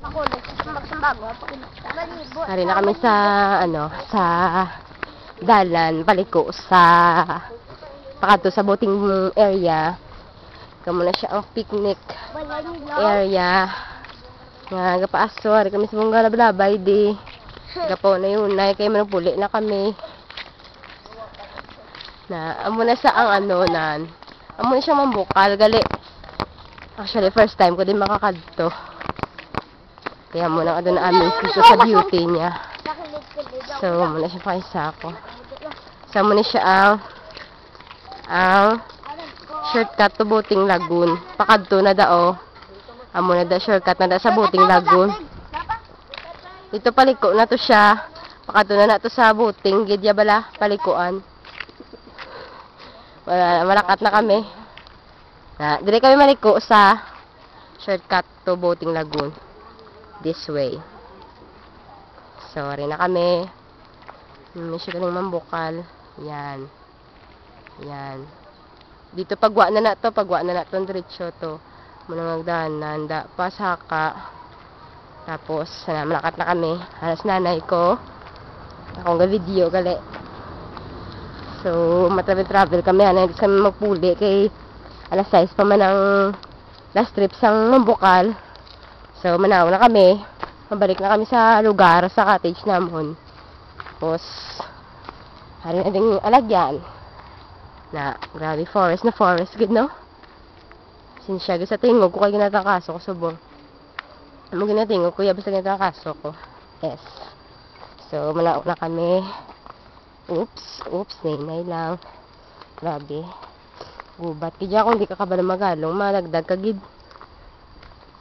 Hari na kami sa, ano, sa dalan, paliko, sa pakato sa boating area. Kamo na siya ang picnic area. Nga, gapaaso, hari kami sa mong galabay, di. Gapo na yun, na kayo manupuli na kami. Na, amo na sa ang ano, nan. Amo na siyang mambukal, gali. Actually, first time ko din makakadto. Kaya muna ka doon na-amaze dito sa beauty niya. So, muna siya pakisa ako. So, muna siya ang ang shortcut to Boting Lagoon. Pakadto na dao. Amo na da shortcut na da sa Boting Lagoon. Dito paliko na to siya. Pakadto na na to sa Boting. Gidya bala, palikuan. Wala, malakat na kami. Na, dire kami maliko sa shortcut to Boting Lagoon. This way. Sorry na kami. Hmm, siya galing mambukal. Yan. Yan. Dito pagwa na na to, pagwa na na to, diretso to. Muna magdahanan, da, pasaka. Tapos, sana, malakat na kami. Halos nanay ko. Akong ga video gali. So, matravel-travel kami. Hindi kami magpuli kay alas 6 pa man ang last trip sang mambukal. So, manaw na kami. Mabalik na kami sa lugar, sa cottage namon. Tapos, hari na ding alagyan. Na, grabe, forest na forest. Good, no? Sinsya, sa tingog ko kay ginatakaso ko subong. Ano ginatingog ko, basta ginatakaso ko. Yes. So, manaw na kami. Oops, oops, nainay lang. Grabe. Gubat. Kaya kung di ka kabala magalong, malagdag kagid.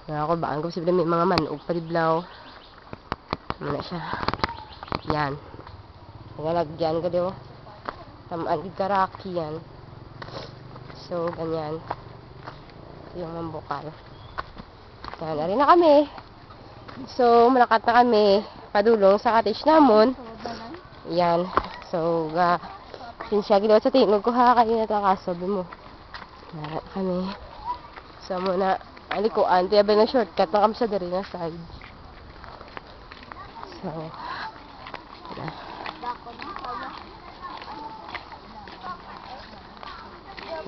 Nga ako ba, ang posible may mga manok paliblaw. Ano na siya. Yan. Nagalagyan ko diyo. Tamaan gid karaki yan. So, ganyan. Ito yung mambukal. Yan, na rin na kami. So, malakat na kami. Padulong sa cottage namon. Yan. So, ga, sinsya ginawa sa tingog ko ha, kayo natakasobi mo. Yan, kami. So, muna, alikuan, tiya ba ng shortcut na kami sa dari na side. So.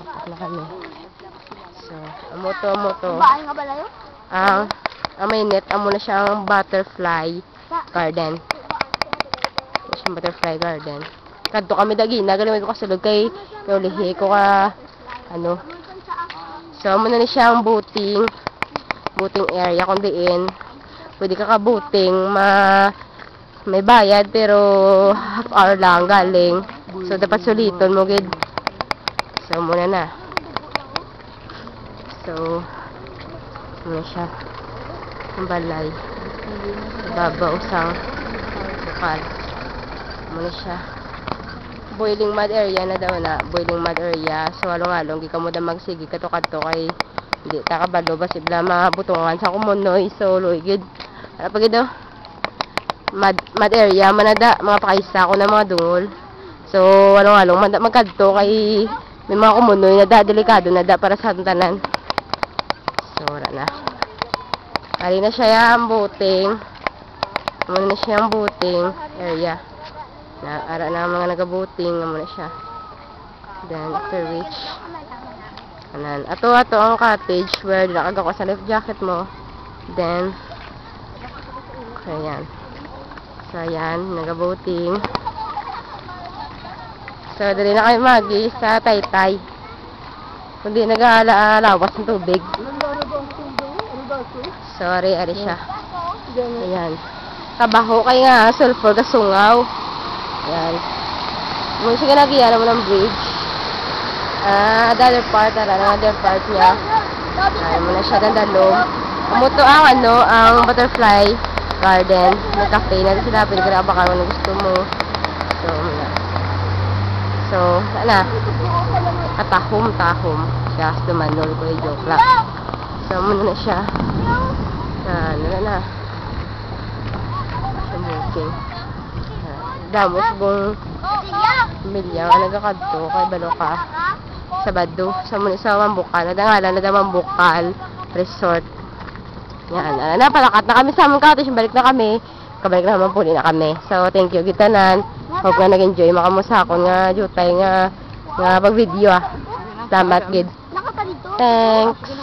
Bakit na kami. So, amo to, amo to. Baan nga ba layo? Ang, ang may net, amo na siyang butterfly garden. Siyang butterfly garden. Kadto kami dagi, nagalimay ko kasulog kay kay ulihi ko ka, ano. So, amo na siyang boating, boating area kung diin. Pwede ka ka-boating, ma, may bayad, pero half hour lang galing. So, dapat suliton mo, gid. So, muna na. So, muna siya. Ang balay. Babaw sang bukal. Muna siya. Boiling mud area na daw na. Boiling mud area. So, along-along, di ka mo da magsigi kato-kato kay hindi ta kabalo ba sibla mabutungan sa kumunoy. So, luigid. Ano pa daw? Mud, mud area. Manada, mga pakaisa ko na mga dungol. So, along-along, magkadto kay may mga kumunoy na da, delikado na da para sa tanan. So, wala na. Ari na siya yung boating. Muna na siya yung boating area. Na, ara na mga nagaboating. Muna siya. Then, after reach. Anan. Ato, ato ang cottage where lakag ako sa life jacket mo. Then, ayan. So, ayan. Nagaboating. So, dali na kayo magi sa taytay. Kundi nag-aalawas ng tubig. Sorry, ari siya. Ayan. Kabaho kay nga, sulfur kasungaw. Ayan. Muna siya ganagiyan naman ng bridge. Ah, the other part, ara, ang other part niya. Ayan, muna siya dandalong. Umuto ang ano, ang butterfly garden. May cafe na sila, pwede ka na baka kung gusto mo. So, muna. So, ano, katahom-tahom siya. Dumanol ko yung joke lang. So, muna na siya. Na, ano na na. Sumuking. Damos kung milya nga nagakadto kay Baloka. Sabado. Sa muna sa Mambukal. Nadangalan na Mambukal Resort. Yan, uh, napalakat na kami sa among cottage, balik na kami. Kabalik na naman po na kami. So, thank you, gitanan. Hope nga nag-enjoy makamusa ako nga jutay nga nga pag video ah. Salamat, gid. Thanks.